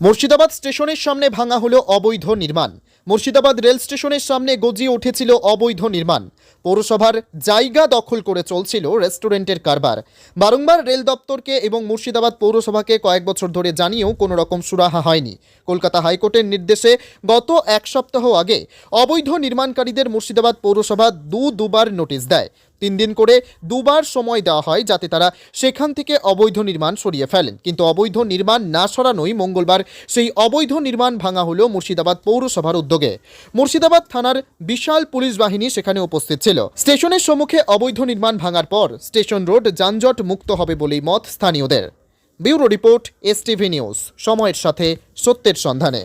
মুর্শিদাবাদ স্টেশনের সামনে ভাঙা হলো অবৈধ নির্মাণ। মুর্শিদাবাদ রেল স্টেশনের সামনে গজিয়ে উঠেছিল অবৈধ নির্মাণ। পৌরসভার জায়গা দখল করে চলছিল রেস্টুরেন্টের কারবার। বারংবার রেল দপ্তরকে এবং মুর্শিদাবাদ পৌরসভাকে কয়েক বছর ধরে জানিয়েও কোনো রকম সুরাহা হয়নি। কলকাতা হাইকোর্টের নির্দেশে গত এক সপ্তাহ আগে অবৈধ নির্মাণকারীদের মুর্শিদাবাদ পৌরসভা দু দুবার নোটিশ দেয়। তিন দিন করে দুবার সময় দেওয়া হয় যাতে তারা সেখান থেকে অবৈধ নির্মাণ সরিয়ে ফেলেন কিন্তু অবৈধ নির্মাণ না সরানোই মঙ্গলবার সেই অবৈধ নির্মাণ ভাঙা হলো মুর্শিদাবাদ পৌরসভার উদ্যোগে মুর্শিদাবাদ থানার বিশাল পুলিশ বাহিনী সেখানে উপস্থিত ছিল স্টেশনের সম্মুখে অবৈধ নির্মাণ ভাঙার পর স্টেশন রোড যানজট মুক্ত হবে বলেই মত স্থানীয়দের bureau report S TV news সময়ের সাথে সত্যের সন্ধানে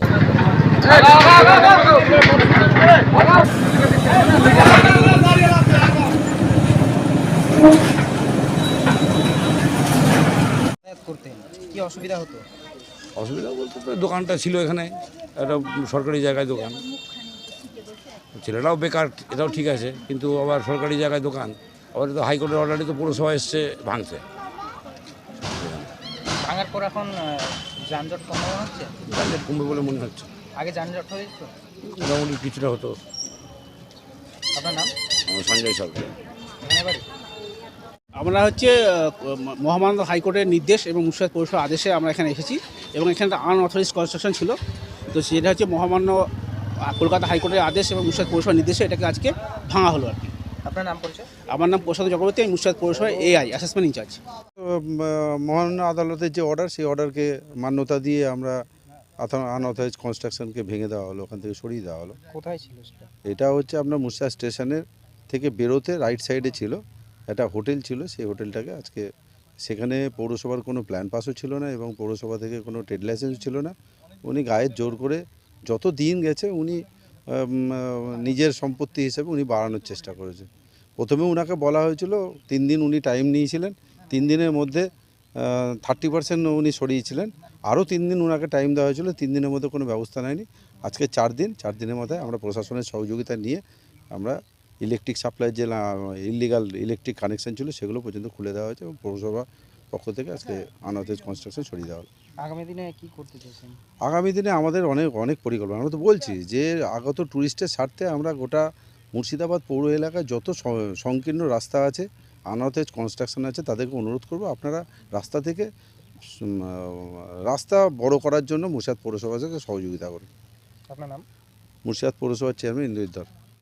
করতেন? কি অসুবিধা হতো? অসুবিধা বলতে তো দোকানটা ছিল এখানে একটা সরকারি জায়গায় দোকান। ছেলেটাও বেকার এটাও ঠিক আছে কিন্তু আবার সরকারি জায়গায় দোকান। আবার তো হাইকোর্টের অর্ডারে তো পুরসভা এসছে ভাঙছে। ভাঙার পর এখন যানজট কম হচ্ছে? যানজট কমবে বলে মনে হচ্ছে। আগে যানজট হয়েছে? মোটামুটি কিছুটা হতো। আপনার নাম? আমার সঞ্জয় সরকার। আমরা হচ্ছে আহ, মহামানন্দ হাইকোর্টের নির্দেশ এবং মুর্শিদাবাদ পৌরসভার আদেশে আমরা এখানে এসেছি এবং এখানে একটা আনঅথরাইজ কনস্ট্রাকশন ছিল। তো সেটা হচ্ছে মহামান্য কলকাতা হাইকোর্টের আদেশ এবং মুর্শিদাবাদ পৌরসভার নির্দেশে এটাকে আজকে ভাঙা হলো আর কি। আপনার নাম পরিচয়? আমার নাম প্রসাদ চক্রবর্তী আমি মুর্শিদাবাদ পৌরসভায় এআই অ্যাসেসমেন্ট ইনচার্জ মহামান্য আদালতের যে অর্ডার সেই অর্ডারকে মান্যতা দিয়ে আমরা আনঅথরাইজ কনস্ট্রাকশনকে ভেঙে দেওয়া হলো ওখান থেকে সরিয়ে দেওয়া হলো। কোথায় ছিল সেটা? এটা হচ্ছে আপনার মুর্শিদাবাদ স্টেশনের থেকে বেরোতে রাইট সাইডে ছিল। একটা হোটেল ছিল, সেই হোটেলটাকে আজকে সেখানে পৌরসভার কোনো প্ল্যান পাসও ছিল না এবং পৌরসভা থেকে কোনো ট্রেড লাইসেন্স ছিল না। উনি গায়ের জোর করে যত দিন গেছে উনি নিজের সম্পত্তি হিসেবে উনি বাড়ানোর চেষ্টা করেছে। প্রথমে ওনাকে বলা হয়েছিল, তিন দিন উনি টাইম নিয়েছিলেন, তিন দিনের মধ্যে থার্টি পার্সেন্ট উনি সরিয়েছিলেন। আরও তিন দিন ওনাকে টাইম দেওয়া হয়েছিল, তিন দিনের মধ্যে কোনো ব্যবস্থা নেয়নি। আজকে চার দিন, চার দিনের মাথায় আমরা প্রশাসনের সহযোগিতা নিয়ে আমরা ইলেকট্রিক সাপ্লাই যে ইলিগাল ইলেকট্রিক কানেকশন ছিল সেগুলো পর্যন্ত খুলে দেওয়া হয়েছে এবং পৌরসভা পক্ষ থেকে আজকে আনঅথরাইজ কনস্ট্রাকশন সরিয়ে দেওয়া হলো। আগামী দিনে কি করতে চাইছেন? আগামী দিনে আমাদের অনেক অনেক পরিকল্পনা। আমরা তো বলছি যে আগত ট্যুরিস্টের স্বার্থে আমরা গোটা মুর্শিদাবাদ পৌর এলাকায় যত সংকীর্ণ রাস্তা আছে আনঅথরাইজ কনস্ট্রাকশন আছে তাদেরকে অনুরোধ করব আপনারা রাস্তা থেকে রাস্তা বড় করার জন্য মুর্শিদাবাদ পৌরসভাকে সহযোগিতা করুন। আপনার নাম? মুর্শিদাবাদ পৌরসভার চেয়ারম্যান ইন্দ্রিত ধর।